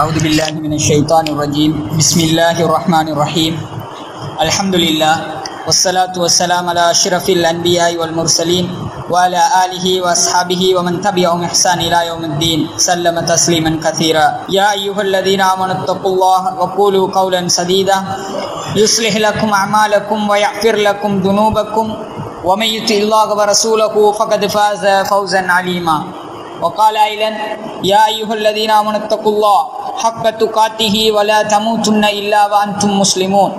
أعوذ بالله من الشيطان الرجيم. بسم الله الرحمن الرحيم. الحمد لله والصلاة والسلام على أشرف الأنبياء والمرسلين وعلى آله وأصحابه ومن تبعهم إحسان إلى يوم الدين. سلم تسليما كثيرا. يا أيها الذين آمنوا اتقوا الله وقولوا قولا سديدا. يصلح لكم أعمالكم ويغفر لكم ذنوبكم. ومن يطع الله ورسوله فقد فاز فوزا عليما. وقال أيضا يا أيها الذين آمنوا اتقوا الله حق تقاته ولا تموتن إلا وأنتم مسلمون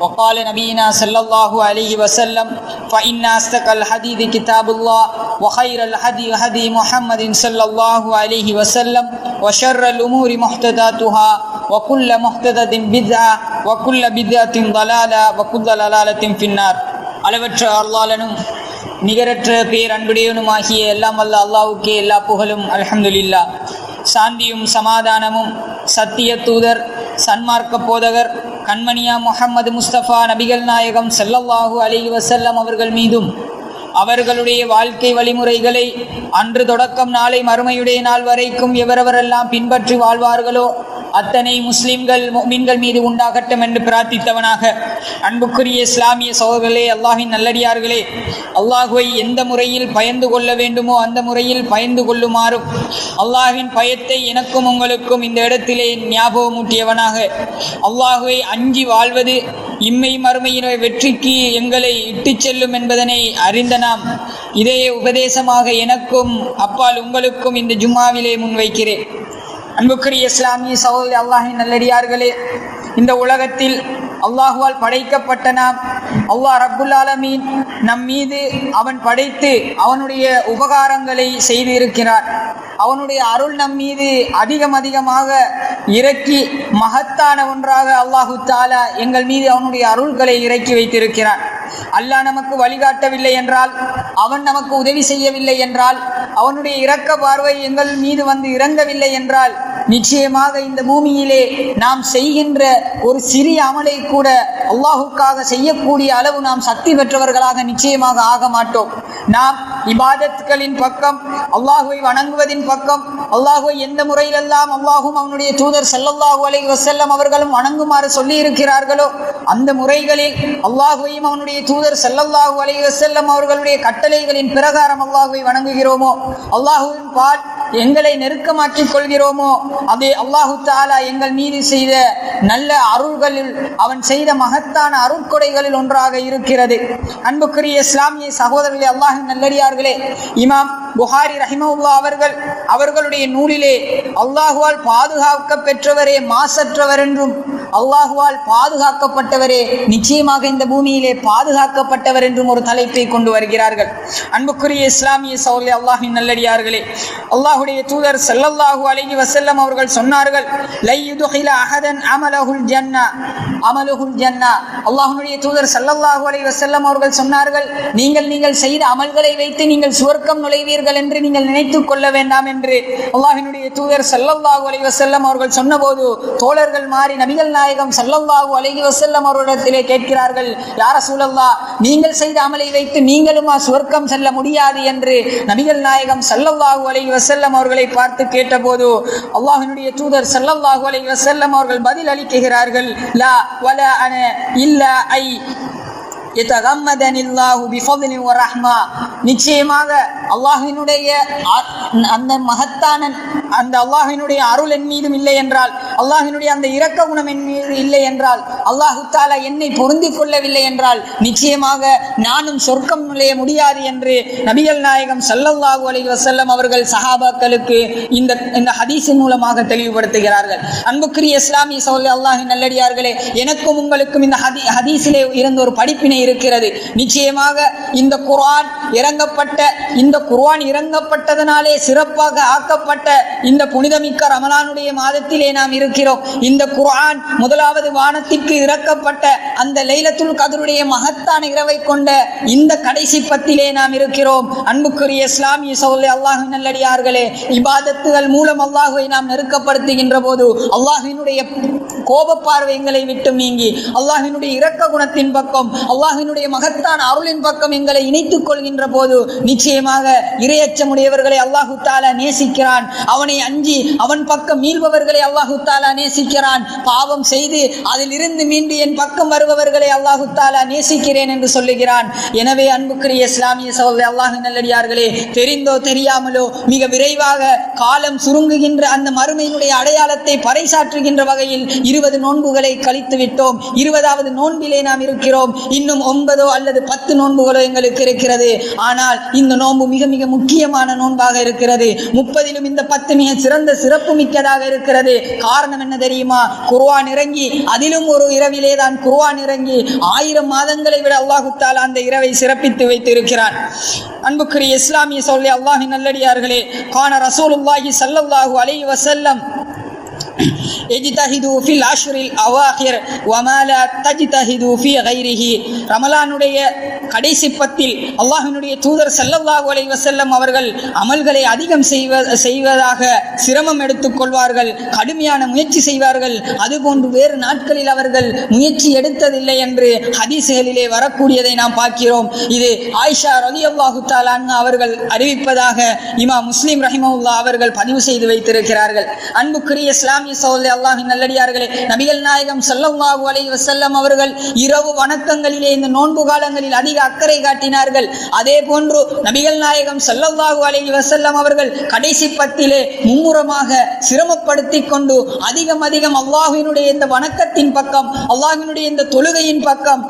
وقال نبينا صلى الله عليه وسلم فإن أصدق الحديث كتاب الله وخير الهدي هدي محمد صلى الله عليه وسلم وشر الأمور محدثاتها وكل محدثة بدعة وكل بدعة ضلالة وكل ضلالة في النار அளவற்ற அருளாளனும் நிகரற்ற பேர் அன்புடையவனுமாகிய எல்லாம் வல்ல அல்லாவுக்கே எல்லா புகழும் அல்ஹம்துலில்லா சாந்தியும் சமாதானமும் சத்திய தூதர் சன்மார்க்க போதகர் கண்மணியா முகமது முஸ்தபா நபிகள் நாயகம் செல்லல்லாஹு அலி வசல்லம் அவர்கள் மீதும் அவர்களுடைய வாழ்க்கை வழிமுறைகளை அன்று தொடக்கம் நாளை மறுமையுடைய நாள் வரைக்கும் எவரவரெல்லாம் பின்பற்றி வாழ்வார்களோ அத்தனை முஸ்லிம்கள் மீன்கள் மீது உண்டாகட்டும் என்று பிரார்த்தித்தவனாக. அன்புக்குரிய இஸ்லாமிய சோதர்களே அல்லாஹின் நல்லடியார்களே அல்லாஹுவை எந்த முறையில் பயந்து கொள்ள வேண்டுமோ அந்த முறையில் பயந்து கொள்ளுமாறும் அல்லாஹின் பயத்தை எனக்கும் உங்களுக்கும் இந்த இடத்திலே ஞாபகமூட்டியவனாக. அல்லாஹுவை அஞ்சி வாழ்வது இம்மை மறுமையின வெற்றிக்கு எங்களை இட்டுச் செல்லும் என்பதனை அறிந்த நாம் இதே உபதேசமாக எனக்கும் அப்பால் உங்களுக்கும் இந்த ஜும்மாவிலே முன்வைக்கிறேன். அன்புக்குரிய இஸ்லாமிய சகோதரி அல்லாஹின் நல்லடியார்களே இந்த உலகத்தில் அல்லாஹுவால் படைக்கப்பட்ட நாம் அல்லாஹ் ரப்புல் ஆலமீன் நம் மீது அவன் படைத்து அவனுடைய உபகாரங்களை செய்திருக்கிறார். அவனுடைய அருள் நம் மீது அதிகம் அதிகமாக இறக்கி மகத்தான ஒன்றாக அல்லாஹு தாலா எங்கள் மீது அவனுடைய அருள்களை இறக்கி வைத்திருக்கிறான். அல்லாஹ் நமக்கு வழிகாட்டவில்லை என்றால் அவன் நமக்கு உதவி செய்யவில்லை என்றால் அவனுடைய இரக்க பார்வை எங்கள் மீது வந்து இறங்கவில்லை என்றால் நிச்சயமாக இந்த பூமியிலே நாம் செய்கின்ற ஒரு சிறிய அமலை கூட அல்லாஹுக்காக செய்யக்கூடிய அளவு நாம் சக்தி பெற்றவர்களாக நிச்சயமாக ஆக மாட்டோம். நாம் இபாதத்துகளின் பக்கம் அல்லாஹுவை வணங்குவதின் பக்கம் அல்லாஹுவை எந்த முறையிலெல்லாம் அல்லாஹும் அவனுடைய தூதர் செல்லல்லாஹு அலை வசல்லம் அவர்களும் வணங்குமாறு சொல்லி இருக்கிறார்களோ அந்த முறைகளில் அல்லாஹுவையும் அவனுடைய தூதர் செல்லல்லாஹு அலை வசல்லம் அவர்களுடைய கட்டளைகளின் பிரகாரம் அல்லாஹுவை வணங்குகிறோமோ அல்லாஹுவின் பால் எங்களை நெருக்கமாக்கிக் கொள்கிறோமோ அது அல்லாஹு தாலா எங்கள் மீது செய்த நல்ல அருள்களில் அவன் செய்த மகத்தான அருட்கொடைகளில் ஒன்றாக இருக்கிறது. அன்புக்குரிய இஸ்லாமிய சகோதரர்களே அல்லாஹின் நல்லடியார்களே இமாம் புகாரி ரஹிமவுல்லா அவர்கள் அவர்களுடைய நூலிலே அல்லாஹுவால் பாதுகாக்க பெற்றவரே மாசற்றவர் என்றும் அல்லாஹுவால் பாதுகாக்கப்பட்டவரே நிச்சயமாக இந்த பூமியிலே பாதுகாக்கப்பட்டவர் என்றும் ஒரு தலைப்பை கொண்டு வருகிறார்கள். அன்புக்குரிய இஸ்லாமிய சௌலி அல்லாஹின் நல்லடியார்களே அல்லாஹ் அல்லாஹுடைய தூதர் செல்லல்லாஹு அலைஹி வசல்லம் அவர்கள் சொன்னார்கள் லை யுதுகில அஹதன் அமலஹுல் ஜன்னா அமலுகுல் ஜன்னா அல்லாஹுடைய தூதர் செல்லல்லாஹு அலைஹி வசல்லம் அவர்கள் சொன்னார்கள் நீங்கள் நீங்கள் செய்த அமல்களை வைத்து நீங்கள் சுவர்க்கம் நுழைவீர்கள் என்று நீங்கள் நினைத்துக் கொள்ள வேண்டாம் என்று அல்லாஹினுடைய தூதர் செல்லல்லாஹு அலைஹி வசல்லம் அவர்கள் சொன்னபோது தோழர்கள் மாறி நபிகள் நாயகம் செல்லல்லாஹு அலைஹி வசல்லம் அவர்களிடத்திலே கேட்கிறார்கள் யார சூழல்லா நீங்கள் செய்த அமலை வைத்து நீங்களுமா சுவர்க்கம் செல்ல முடியாது என்று நபிகள் நாயகம் செல்லல்லாஹு அலைஹி வசல்லம் அவர்களை பார்த்து கேட்டபோது அல்லாஹினுடைய தூதர் சல்லல்லாஹு அலைஹி வசல்லம் அவர்கள் பதில் அளிக்கிறார்கள் லா வல அன இல்லா ஐ நிச்சயமாக அல்லாஹினுடைய அந்த மகத்தான அந்த அல்லாஹினுடைய அருள் என் மீதும் இல்லை என்றால் அல்லாஹினுடைய அந்த இரக்க குணம் என் மீது இல்லை என்றால் அல்லாஹு தாலா என்னை பொருந்தி கொள்ளவில்லை என்றால் நிச்சயமாக நானும் சொர்க்கம் நுழைய முடியாது என்று நபிகள் நாயகம் சல்லல்லாஹு அலி வசல்லம் அவர்கள் சஹாபாக்களுக்கு இந்த இந்த ஹதீஸின் மூலமாக தெளிவுபடுத்துகிறார்கள். அன்புக்குரிய இஸ்லாமிய சோழ அல்லாஹின் நல்லடியார்களே எனக்கும் உங்களுக்கும் இந்த ஹதி ஹதீஸிலே இருந்த ஒரு படிப்பினை இருக்கிறது. நிச்சயமாக இந்த குர்ஆன் இறங்கப்பட்ட இந்த குர்ஆன் இறங்கப்பட்டதனாலே சிறப்பாக ஆக்கப்பட்ட இந்த புனிதமிக்க ரமலானுடைய மாதத்திலே நாம் இருக்கிறோம். இந்த குர்ஆன் முதலாவது வானத்திற்கு இறக்கப்பட்ட அந்த லைலத்துல் கதருடைய மகத்தான இரவை கொண்ட இந்த கடைசி பத்திலே நாம் இருக்கிறோம். அன்புக்குரிய இஸ்லாமிய சோழ அல்லாஹு நல்லடியார்களே இபாதத்துகள் மூலம் அல்லாஹுவை நாம் நெருக்கப்படுத்துகின்ற போது அல்லாஹினுடைய கோப பார்வை எங்களை விட்டு நீங்கி அல்லாஹினுடைய இரக்க குணத்தின் பக்கம் அல்லாஹினுடைய மகத்தான அருளின் பக்கம் எங்களை இணைத்துக் கொள்கின்ற போது நிச்சயமாக இரையச்சமுடையவர்களை அல்லாஹ் தாலா நேசிக்கிறான். அவனை அஞ்சி அவன் பக்கம் மீள்பவர்களை அல்லாஹு தாலா நேசிக்கிறான். பாவம் செய்து அதிலிருந்து மீண்டு என் பக்கம் வருபவர்களை அல்லாஹு தாலா நேசிக்கிறேன் என்று சொல்லுகிறான். எனவே அன்புக்குரிய இஸ்லாமிய சகோதரி அல்லாஹு நல்லடியார்களே தெரிந்தோ தெரியாமலோ மிக விரைவாக காலம் சுருங்குகின்ற அந்த மறுமையினுடைய அடையாளத்தை பறைசாற்றுகின்ற வகையில் இருபது நோன்புகளை கழித்து விட்டோம். இருபதாவது நோன்பிலே நாம் இருக்கிறோம். இன்னும் ஒன்பதோ அல்லது பத்து நோன்புகளோ எங்களுக்கு இருக்கிறது. ஆனால் இந்த நோன்பு மிக மிக முக்கியமான நோன்பாக இருக்கிறது. முப்பதிலும் இந்த பத்து மிக சிறந்த சிறப்பு மிக்கதாக இருக்கிறது. காரணம் என்ன தெரியுமா? குருவான் இறங்கி அதிலும் ஒரு இரவிலே தான் குருவான் இறங்கி ஆயிரம் மாதங்களை விட அல்லாஹுத்தால் அந்த இரவை சிறப்பித்து வைத்திருக்கிறான். அன்புக்குரிய இஸ்லாமிய சொல்லி அல்லாஹி நல்லடியார்களே காண ரசூலுல்லாஹி ஸல்லல்லாஹு அலை வசல்லம் எஜிதஹிது ஃபில் அஷ்ரில் அவாஹிர் வமாலா தஜிதஹிது ஃபி கைரிஹி. ரமலானுடைய கடைசி பத்தில் அல்லாஹினுடைய தூதர் சல்லல்லாஹு அலை வசல்லம் அவர்கள் அமல்களை அதிகம் செய்வ செய்வதாக சிரமம் எடுத்துக்கொள்வார்கள் கடுமையான முயற்சி செய்வார்கள். அதுபோன்று வேறு நாட்களில் அவர்கள் முயற்சி எடுத்ததில்லை என்று ஹதீசுகளிலே வரக்கூடியதை நாம் பார்க்கிறோம். இது ஆயிஷா ரலி அல்லாஹு அவர்கள் அறிவிப்பதாக இமா முஸ்லீம் ரஹிமவுல்லா அவர்கள் பதிவு செய்து வைத்திருக்கிறார்கள். அன்புக்குரிய இஸ்லாமிய சகோதரி அல்லாஹின் நல்லடியார்களே நபிகள் நாயகம் ஸல்லல்லாஹு அலைஹி வசல்லம் அவர்கள் இரவு வணக்கங்களிலே இந்த நோன்பு காலங்களில் அதிக அக்கறை காட்டினார்கள். அதே போன்று நபிகள் நாயகம் ஸல்லல்லாஹு அலைஹி வசல்லம் அவர்கள் கடைசி பத்திலே மும்முரமாக சிரமப்படுத்தி கொண்டு அதிகம் அதிகம் அல்லாஹினுடைய இந்த வணக்கத்தின் பக்கம் அல்லாஹினுடைய இந்த தொழுகையின் பக்கம்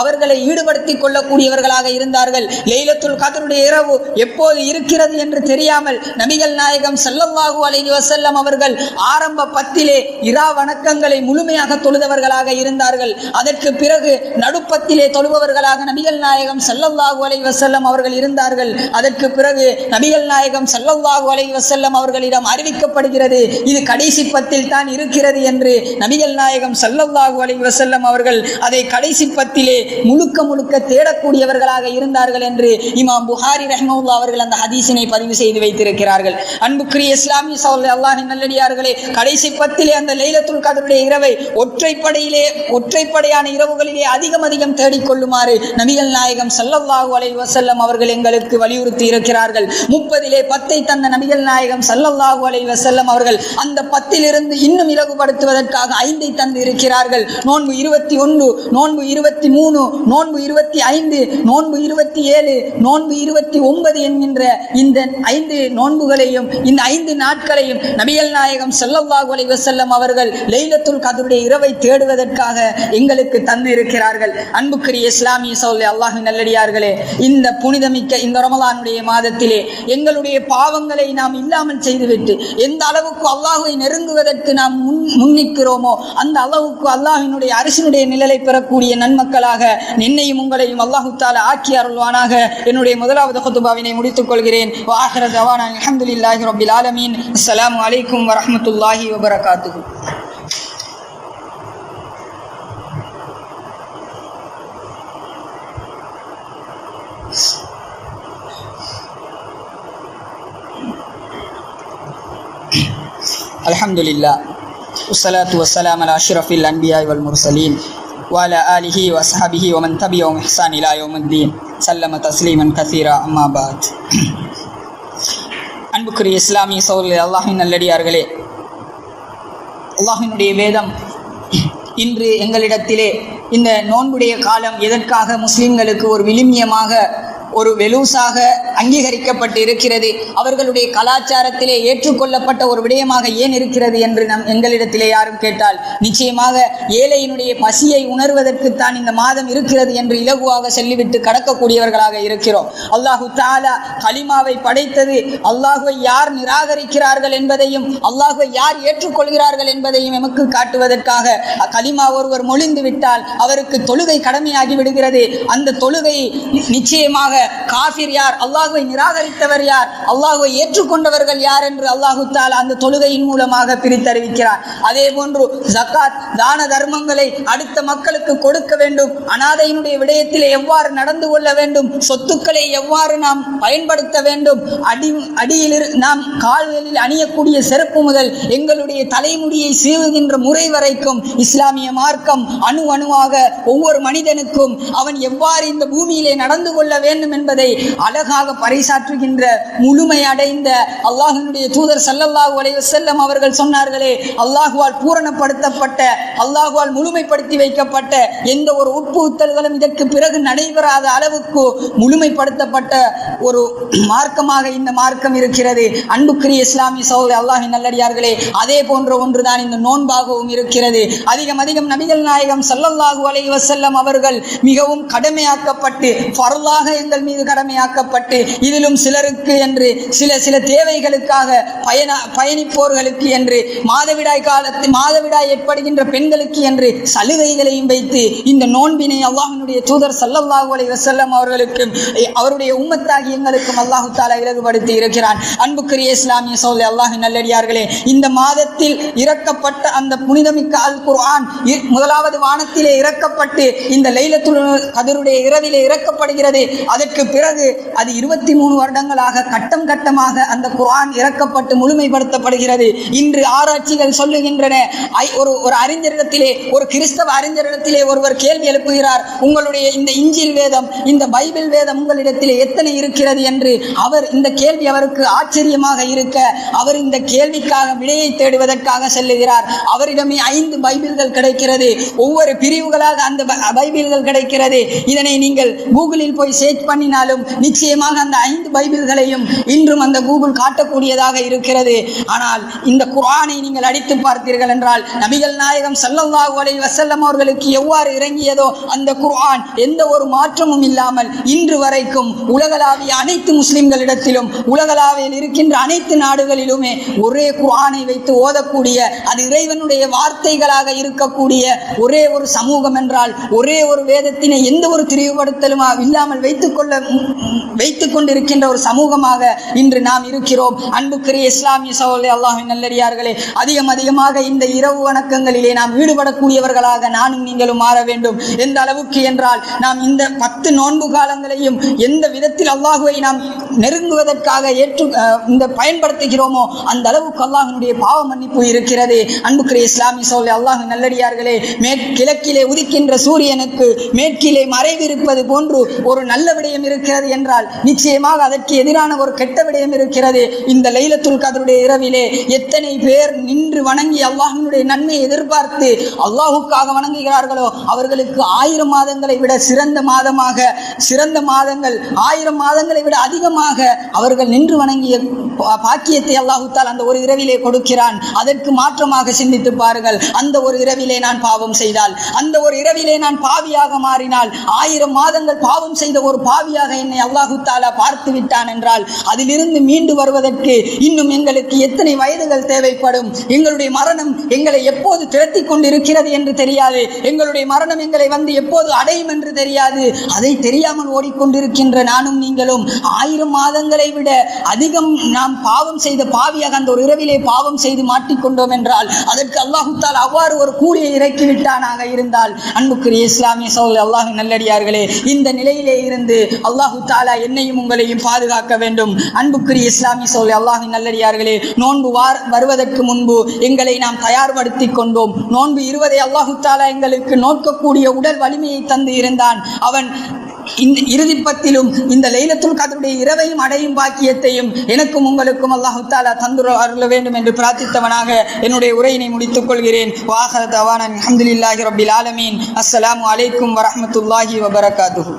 அவர்களை ஈடுபடுத்தி கொள்ளக்கூடியவர்களாக இருந்தார்கள். லைலத்துல் கதருடைய இரவு எப்போது இருக்கிறது என்று தெரியாமல் நபிகள் நாயகம் ஸல்லல்லாஹு அலைஹி வசல்லம் அவர்கள் ஆரம்ப பத்திலே இரா வணக்கங்களை முழுமையாக தொழுதவர்களாக இருந்தார்கள். அதற்கு பிறகு நடுப்பத்திலே தொழுபவர்களாக நபிகள் நாயகம் ஸல்லல்லாஹு அலை வசல்லம் அவர்கள் இருந்தார்கள். அதற்கு பிறகு நபிகள் நாயகம் ஸல்லல்லாஹு அலை வசல்லம் அவர்களிடம் அறிவிக்கப்படுகிறது இது கடைசி பத்தில் தான் இருக்கிறது என்று நபிகள் நாயகம் ஸல்லல்லாஹு அலை வசல்லம் அவர்கள் அதை கடைசி பத்திலே முழுக்க முழுக்க தேடக்கூடியவர்களாக இருந்தார்கள் என்று இமாம் புகாரி ரஹ்மவுல்லா அவர்கள் அந்த ஹதீஸினை பதிவு செய்து வைத்திருக்கிறார்கள். அன்புக்குரிய இஸ்லாமிய சகோதரர் அல்லாஹின் நல்லடியார்களே கடைசி கடைசி பத்திலே அந்த லைலத்துல் கதருடைய இரவை ஒற்றைப்படையிலே ஒற்றைப்படையான இரவுகளிலே அதிகம் அதிகம் தேடிக்கொள்ளுமாறு நபிகள் நாயகம் சல்லல்லாஹு அலை வசல்லம் அவர்கள் எங்களுக்கு வலியுறுத்தி இருக்கிறார்கள். முப்பதிலே பத்தை தந்த நபிகள் நாயகம் சல்லல்லாஹு அலை வசல்லம் அவர்கள் அந்த பத்திலிருந்து இன்னும் இலகுபடுத்துவதற்காக ஐந்தை தந்து இருக்கிறார்கள். நோன்பு இருபத்தி ஒன்று நோன்பு இருபத்தி மூணு நோன்பு இருபத்தி ஐந்து நோன்பு இருபத்தி ஏழு நோன்பு இருபத்தி ஒன்பது என்கின்ற இந்த ஐந்து நோன்புகளையும் இந்த ஐந்து நாட்களையும் நபிகள் நாயகம் ஸல்லல்லாஹு அலி வசல்லம் அவர்கள் லைலத்துல் கதருடைய இரவை தேடுவதற்காக எங்களுக்கு தந்து இருக்கிறார்கள் அன்புக்குரிய இஸ்லாமிய சௌல் அல்லாஹு நல்லடியார்களே இந்த புனிதமிக்க இந்த ரமலானுடைய மாதத்திலே எங்களுடைய பாவங்களை நாம் இல்லாமல் செய்துவிட்டு எந்த அளவுக்கு அல்லாஹுவை நெருங்குவதற்கு நாம் முன் முன்னிக்கிறோமோ அந்த அளவுக்கு அல்லாஹினுடைய அரசினுடைய நிழலை பெறக்கூடிய நன்மக்களாக என்னையும் உங்களையும் அல்லாஹு தால ஆக்கி அருள்வானாக. என்னுடைய முதலாவது ஹுத்துபாவினை முடித்துக் கொள்கிறேன். வாஹிர ரபில் ஆலமீன். அஸ்லாம் வலைக்கம் வரமத்துல்லாஹி அலைக்கும் வரஹ்மத்துல்லாஹி வபரகாத்துஹு الحمد لله والصلاة والسلام على أشرف الأنبياء والمرسلين وعلى آله وأصحابه ومن تبعهم إحسان إلى يوم الدين سلم تسليما كثيرا أما بعد அன்புக்குரிய இஸ்லாமிய சோழர்களே அல்லாஹின் நல்லடியார்களே அல்லாஹினுடைய வேதம் இன்று எங்களிடத்திலே இந்த நோன்புடைய காலம் எதற்காக முஸ்லிம்களுக்கு ஒரு விழுமியமாக ஒரு வெலூசாக அங்கீகரிக்கப்பட்டு இருக்கிறது அவர்களுடைய கலாச்சாரத்திலே ஏற்றுக்கொள்ளப்பட்ட ஒரு விடயமாக ஏன் இருக்கிறது என்று நம் எங்களிடத்திலே யாரும் கேட்டால் நிச்சயமாக ஏழையினுடைய பசியை உணர்வதற்குத்தான் இந்த மாதம் இருக்கிறது என்று இலகுவாக சொல்லிவிட்டு கடக்கக்கூடியவர்களாக இருக்கிறோம். அல்லாஹு தாலா கலிமாவை படைத்தது அல்லாஹுவை யார் நிராகரிக்கிறார்கள் என்பதையும் அல்லாஹுவை யார் ஏற்றுக்கொள்கிறார்கள் என்பதையும் எமக்கு காட்டுவதற்காக கலிமா ஒருவர் மொழிந்து விட்டால் அவருக்கு தொழுகை கடமையாகி விடுகிறது. அந்த தொழுகை நிச்சயமாக காஃபிர் யார்? அல்லாஹுவை நிராகரித்தவர் யார்? அல்லாஹுவை ஏற்றுக்கொண்டவர்கள் யார் என்று அல்லாஹு தால் அந்த தொழுகையின் மூலமாக பிரித்தறிவிக்கிறார். அதே போன்று ஜக்காத் தான தர்மங்களை அடுத்த மக்களுக்கு கொடுக்க வேண்டும். அனாதையினுடைய விடயத்தில் எவ்வாறு நடந்து கொள்ள வேண்டும்? சொத்துக்களை எவ்வாறு நாம் பயன்படுத்த வேண்டும்? அடி அடியில் நாம் கால்களில் அணியக்கூடிய செருப்பு முதல் எங்களுடைய தலைமுடியை சீவுகின்ற முறை வரைக்கும் இஸ்லாமிய மார்க்கம் அணு அணுவாக ஒவ்வொரு மனிதனுக்கும் அவன் எவ்வாறு இந்த பூமியிலே நடந்து கொள்ள வேண்டும் வேண்டும் என்பதை அழகாக பறைசாற்றுகின்ற முழுமை அடைந்த அல்லாஹினுடைய தூதர் சல்லல்லாஹு அலைய செல்லம் அவர்கள் சொன்னார்களே அல்லாஹுவால் பூரணப்படுத்தப்பட்ட அல்லாஹுவால் முழுமைப்படுத்தி வைக்கப்பட்ட எந்த ஒரு உட்புகுத்தல்களும் இதற்கு பிறகு நடைபெறாத அளவுக்கு முழுமைப்படுத்தப்பட்ட ஒரு மார்க்கமாக இந்த மார்க்கம் இருக்கிறது. அன்புக்குரிய இஸ்லாமிய சகோதரி அல்லாஹின் நல்லடியார்களே அதே போன்ற ஒன்றுதான் இந்த நோன்பாகவும் இருக்கிறது. அதிகம் அதிகம் நபிகள் நாயகம் சல்லல்லாஹு அலைய செல்லம் அவர்கள் மிகவும் கடமையாக்கப்பட்டு பரலாக எங்கள் மீது கடமையாக்கப்பட்டு இதிலும் சிலருக்கு என்று சில சில தேவைகளுக்காக பயண பயணிப்போர்களுக்கு என்று மாதவிடாய் காலத்தில் மாதவிடாய் ஏற்படுகின்ற பெண்களுக்கு என்று சலுகைகளையும் வைத்து இந்த நோன்பினை அல்லாஹினுடைய தூதர் சல்லல்லாஹு அலைஹி வசல்லம் அவர்களுக்கும் அவருடைய உம்மத்தாகி எங்களுக்கும் அல்லாஹு தாலா இலகுபடுத்தி இருக்கிறான். அன்புக்குரிய இஸ்லாமிய சோதரி அல்லாஹின் நல்லடியார்களே இந்த மாதத்தில் இறக்கப்பட்ட அந்த புனிதமிக்க அல் குர்ஆன் முதலாவது வானத்திலே இறக்கப்பட்டு இந்த லைலத்துல் கதருடைய இரவிலே இறக்கப்படுகிறது. அதற்கு அதற்கு பிறகு அது இருபத்தி மூணு வருடங்களாக கட்டம் கட்டமாக அந்த குரான் இறக்கப்பட்டு முழுமைப்படுத்தப்படுகிறது. இன்று ஆராய்ச்சிகள் சொல்லுகின்றன. ஒரு ஒரு அறிஞரிடத்திலே ஒரு கிறிஸ்தவ அறிஞரிடத்திலே ஒருவர் கேள்வி எழுப்புகிறார். உங்களுடைய இந்த இஞ்சில் வேதம் இந்த பைபிள் வேதம் உங்களிடத்திலே எத்தனை இருக்கிறது என்று அவர் இந்த கேள்வி அவருக்கு ஆச்சரியமாக இருக்க அவர் இந்த கேள்விக்காக விடையை தேடுவதற்காக செல்லுகிறார். அவரிடமே ஐந்து பைபிள்கள் கிடைக்கிறது. ஒவ்வொரு பிரிவுகளாக அந்த பைபிள்கள் கிடைக்கிறது. இதனை நீங்கள் கூகுளில் போய் சேர்ச் சர்ச் பண்ணினாலும் நிச்சயமாக அந்த ஐந்து பைபிள்களையும் இன்றும் அந்த கூகுள் காட்டக்கூடியதாக இருக்கிறது. ஆனால் இந்த குரானை நீங்கள் அடித்து பார்த்தீர்கள் என்றால் நபிகள் நாயகம் ஸல்லல்லாஹு அலை வசல்லம் அவர்களுக்கு எவ்வாறு இறங்கியதோ அந்த குரான் எந்த ஒரு மாற்றமும் இல்லாமல் இன்று வரைக்கும் உலகளாவிய அனைத்து முஸ்லிம்களிடத்திலும் உலகளாவியில் இருக்கின்ற அனைத்து நாடுகளிலுமே ஒரே குரானை வைத்து ஓதக்கூடிய அது இறைவனுடைய வார்த்தைகளாக இருக்கக்கூடிய ஒரே ஒரு சமூகம் என்றால் ஒரே ஒரு வேதத்தினை எந்த ஒரு திரிவுபடுத்தலும் இல்லாமல் வைத்துக் கொள்ள வைத்துக்கொள்ள வைத்து கொண்டிருக்கின்ற ஒரு சமூகமாக இன்று நாம் இருக்கிறோம். அன்புக்குரிய இஸ்லாமிய சகோதரி அல்லாஹின் நல்லடியார்களே அதிகம் அதிகமாக இந்த இரவு வணக்கங்களிலே நாம் ஈடுபடக்கூடியவர்களாக நானும் நீங்களும் மாற வேண்டும். எந்த அளவுக்கு என்றால் நாம் இந்த பத்து நோன்பு காலங்களையும் எந்த விதத்தில் அல்லாஹுவை நாம் நெருங்குவதற்காக ஏற்று இந்த பயன்படுத்துகிறோமோ அந்த அளவுக்கு அல்லாஹினுடைய பாவ மன்னிப்பு இருக்கிறது. அன்புக்குரிய இஸ்லாமிய சோழ அல்லாஹ் நல்லடியார்களே மேற்கிழக்கிலே உதிக்கின்ற சூரியனுக்கு மேற்கிலே மறைவிருப்பது போன்று ஒரு நல்ல விடயம் இருக்கிறது என்றால் நிச்சயமாக அதற்கு எதிரான ஒரு கெட்ட விடயம் இருக்கிறது. இந்த லைலத்துல் கதருடைய இரவிலே எத்தனை பேர் நின்று வணங்கி அல்லாஹினுடைய நன்மையை எதிர்பார்த்து அல்லாஹுக்காக வணங்குகிறார்களோ அவர்களுக்கு ஆயிரம் மாதங்களை விட சிறந்த மாதமாக சிறந்த மாதங்கள் ஆயிரம் மாதங்களை விட அதிகமாக அவர்கள் நின்று வணங்கிய பாக்கியத்தை அல்லாஹுத்தால் அந்த ஒரு இரவிலே கொடுக்கிறான். அதற்கு மாற்றமாக சிந்தித்து பாருங்கள். அந்த ஒரு இரவிலே நான் பாவம் செய்தால் அந்த ஒரு இரவிலே நான் பாவியாக மாறினால் ஆயிரம் மாதங்கள் பாவம் செய்த ஒரு பாவி பாவியாக என்னை அல்லாஹு தாலா பார்த்து விட்டான் என்றால் அதிலிருந்து மீண்டு வருவதற்கு இன்னும் எங்களுக்கு எத்தனை வயதுகள் தேவைப்படும்? எங்களுடைய மரணம் எங்களை எப்போது திரட்டி கொண்டிருக்கிறது என்று தெரியாது. எங்களுடைய மரணம் எங்களை வந்து எப்போது அடையும் என்று தெரியாது. அதை தெரியாமல் ஓடிக்கொண்டிருக்கின்ற நானும் நீங்களும் ஆயிரம் மாதங்களை விட அதிகம் நாம் பாவம் செய்த பாவியாக அந்த ஒரு இரவிலே பாவம் செய்து மாட்டிக்கொண்டோம் என்றால் அதற்கு அல்லாஹு தாலா அவ்வாறு ஒரு கூலியை இறக்கி விட்டானாக இருந்தால். அன்புக்குரிய இஸ்லாமிய சோழ அல்லாஹ் நல்லடியார்களே இந்த நிலையிலே இருந்து அல்லாஹு தாலா என்னையும் உங்களையும் பாதுகாக்க வேண்டும். அன்புக்குரிய இஸ்லாமிய சோழி அல்லாஹு நல்லடியார்களே நோன்பு வார் வருவதற்கு முன்பு எங்களை நாம் தயார்படுத்திக் கொண்டோம். நோன்பு இருவதை அல்லாஹு தாலா எங்களுக்கு நோக்கக்கூடிய உடல் வலிமையை தந்து இருந்தான். அவன் இந்த இறுதிப்பத்திலும் இந்த லைலத்துல் கதருடைய இரவையும் அடையும் பாக்கியத்தையும் எனக்கும் உங்களுக்கும் அல்லாஹு தாலா தந்துர அருள வேண்டும் என்று பிரார்த்தித்தவனாக என்னுடைய உரையினை முடித்துக் கொள்கிறேன். வாஹர தவானன் அஹமதுல்லாஹி ரபில் ஆலமீன். அஸ்ஸலாமு அலைக்கும் வரமத்துல்லாஹி வபரகாத்துஹு.